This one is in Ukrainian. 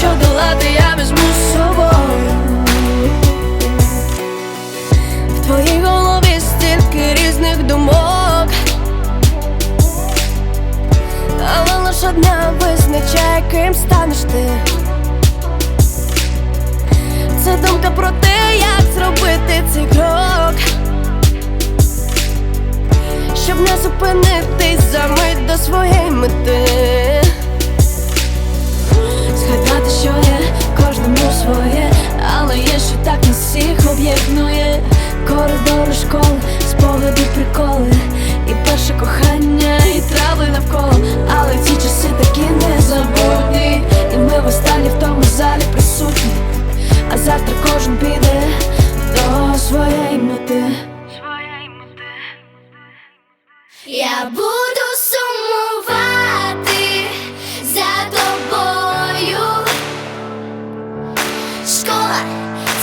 що долати я візьму з собою. В твоїй голові стільки різних думок. Але лише одна визначає, ким станеш ти. Це думка про те, об'єднує. Коридори школи, спогади, приколи, і перше кохання, і трави навколо. Але ці часи такі незабутні, і ми в останні в тому залі присутні. А завтра кожен піде до своєї мети. Я буду сумувати за тобою. Школа